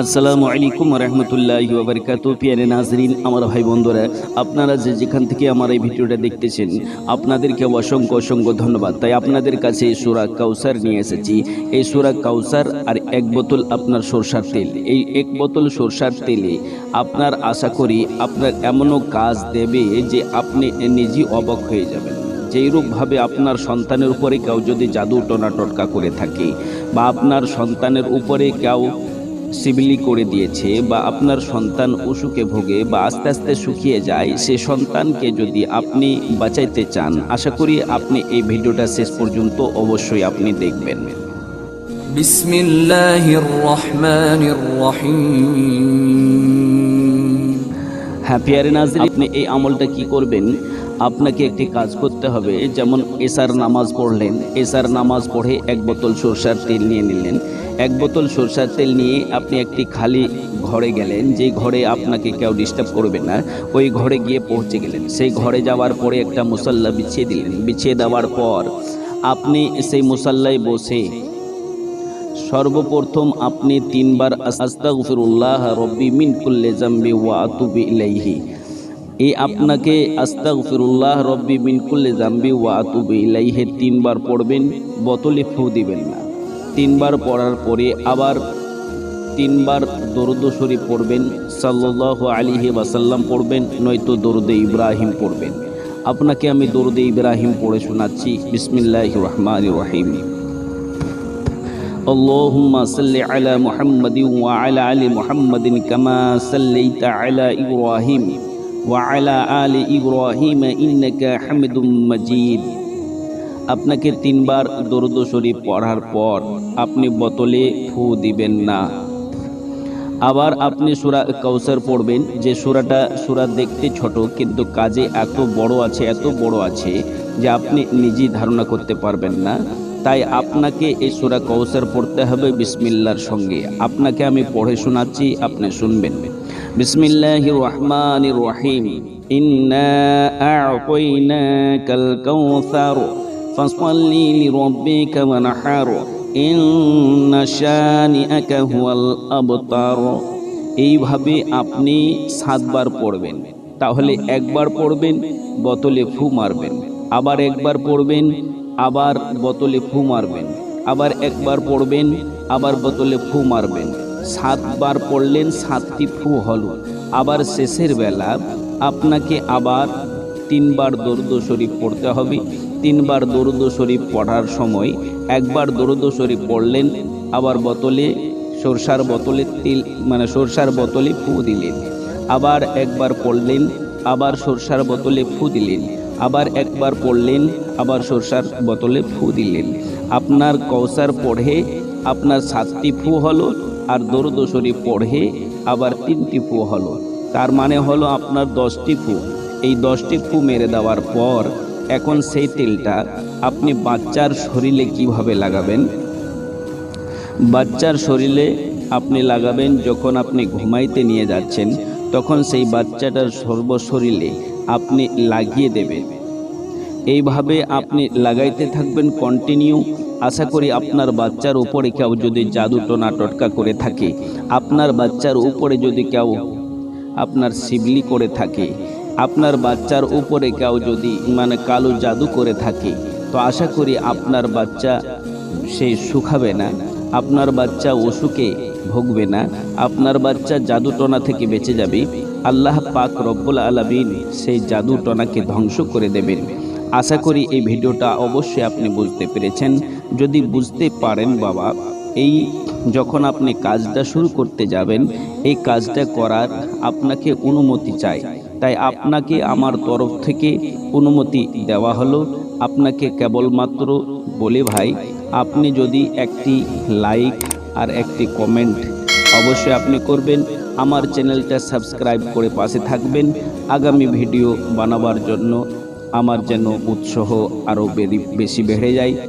আসসালামু আলাইকুম রহমতুল্লাহ বারকাত পিয়ারে নাজরিন, আমার ভাই বন্ধুরা, আপনারা যে যেখান থেকে আমার এই ভিডিওটা দেখতেছেন, আপনাদেরকে অসংখ্য অসংখ্য ধন্যবাদ। তাই আপনাদের কাছে এই সুরা কাউসার নিয়ে এসেছি। এই সুরা কাউসার আর এক বোতল আপনার সরষার তেল। এই এক বোতল সরষার তেলে আপনার আশা করি আপনার এমনও কাজ দেবে যে আপনি নিজেই অবাক হয়ে যাবেন। যেইরূপভাবে আপনার সন্তানের উপরে কেউ যদি জাদু টোনা টটকা করে থাকে বা আপনার সন্তানের উপরে কেউ সিবিলি করে দিয়েছে বা আপনার সন্তান অসুখে ভোগে বা আস্তে আস্তে শুকিয়ে যায় সে সন্তানকে যদি আপনি বাঁচাইতে চান আশা করি আপনি এই ভিডিওটা শেষ পর্যন্ত অবশ্যই আপনি দেখবেন। হ্যাঁ পিয়ারে নাজির আপনি এই আমলটা কি করবেন? আপনাকে একটি কাজ করতে হবে যেমন এসার নামাজ পড়লেন। এসার নামাজ পড়ে এক বোতল সরষার তেল নিয়ে নিলেন। এক বোতল সরষার তেল নিয়ে আপনি একটি খালি ঘরে গেলেন যে ঘরে আপনাকে কেউ ডিস্টার্ব করবে না, ওই ঘরে গিয়ে পৌঁছে গেলেন। সেই ঘরে যাওয়ার পরে একটা মুসাল্লা বিছিয়ে দিলেন। বিছিয়ে দেওয়ার পর আপনি সেই মুসাল্লায় বসে সর্বপ্রথম আপনি তিনবার আস্তাগফিরুল্লাহ রব্বি মিন কুল্লি জামবি ওয়া আতুবু ইলাইহি। এই আপনাকে আস্তাগফিরুল্লাহ রব্বি মিন কুল্লি জামবি ওয়া আতুবু ইলাইহি তিনবার পড়বেন, বোতলে ফু দিবেন না। তিনবার পড়ার পরে আবার তিনবার দরুদ শরীফ পড়বেন সাল্লাল্লাহু আলাইহি ওয়াসাল্লাম পড়বেন নয়তো দরুদে ইব্রাহিম পড়বেন আপনাকে আমি দরুদে ইব্রাহিম পড়ে শোনাচ্ছি বিসমিল্লাহির রহমানির রহিম اللهم صل على محمد وعلى آل محمد كما صليت على إبراهيم وعلى آل إبراهيم إنك حميد مجيد আপনাকে তিনবার দরুদ শরীফ পড়ার পর আপনি বোতলে ফু দিবেন না। আবার আপনি সুরা কৌসার পড়বেন, যে সুরাটা সুরা দেখতে ছোট কিন্তু কাজে এত বড় আছে, এত বড় আছে যে আপনি নিজেই ধারণা করতে পারবেন না। তাই আপনাকে এই সুরা কৌসার পড়তে হবে বিসমিল্লার সঙ্গে। আপনাকে আমি পড়ে শোনাচ্ছি, আপনি শুনবেন। বিসমিল্লাহির রহমানির রহিম। ইন্না আ'তাইনাকাল কাউসার ফাসল্লি লিরাব্বিকা ওয়ানহার ইন্না শানিআকা হুয়াল আবতার এইভাবে আপনি সাতবার পড়বেন। তাহলে একবার পড়বেন, বোতলে ফু মারবেন। আবার একবার পড়বেন, আবার বোতলে ফু মারবেন। আবার একবার পড়বেন, আবার বোতলে ফু মারবেন। সাতবার পড়লেন, সাতটি ফু হলো। আবার শেষের বেলা আপনাকে আবার তিনবার দরুদ শরীফ পড়তে হবে। তিনবার দরুদ শরীফ পড়ার সময় একবার দরুদ শরীফ পড়লেন, আবার বোতলে সরষার বোতলে তিল মানে সরষার বোতলে ফু দিলেন। আবার একবার পড়লেন, আবার সরষার বোতলে ফু দিলেন। আবার একবার পড়লেন, আবার সরষার বোতলে ফু দিলেন। আপনার কৌসার পড়ে, আপনার সাতটি ফু হলো, আর দরুদ শরীফ পড়ে, আবার তিনটি ফু হলো। তার মানে হলো আপনার দশটি ফু। এই দশটি ফু মেরে দেওয়ার পর এখন সেই তেলটা আপনি বাচ্চার শরীরে কীভাবে লাগাবেন? বাচ্চার শরীরে আপনি লাগাবেন, যখন আপনি ঘুমাইতে নিয়ে যাচ্ছেন, তখন সেই বাচ্চাটার সর্বশরীরে আপনি লাগিয়ে দেবেন। এইভাবে আপনি লাগাইতে থাকবেন কন্টিনিউ আশা করি আপনার বাচ্চার উপরে কেউ যদি জাদু টোনা টটকা করে থাকে, আপনার বাচ্চার উপরে যদি কেউ আপনার শিবলি করে থাকে আপনার বাচ্চার উপরে কেউ যদি মানে কালো জাদু করে থাকে, তো আশা করি আপনার বাচ্চা সেই শুকাবে না, আপনার বাচ্চা অসুখে ভুগবে না, আপনার বাচ্চা জাদু টোনা থেকে বেঁচে যাবে। আল্লাহ পাক রব্বুল আলমিন সেই জাদু টোনাকে ধ্বংস করে দেবেন। আশা করি এই ভিডিওটা অবশ্যই আপনি বুঝতে পেরেছেন। যদি বুঝতে পারেন বাবা এই যখন আপনি কাজটা শুরু করতে যাবেন, এই কাজটা করার আপনাকে অনুমতি চাই। তাই আপনাকে আমার তরফ থেকে অনুমতি দেওয়া হলো। আপনাকে কেবলমাত্র বলে ভাই, আপনি যদি একটি লাইক আর একটি কমেন্ট অবশ্যই আপনি করবেন। আমার চ্যানেলটা সাবস্ক্রাইব করে পাশে থাকবেন। আগামী ভিডিও বানাবার জন্য আমার যেন উৎসাহ আরও বেশি বেড়ে যায়।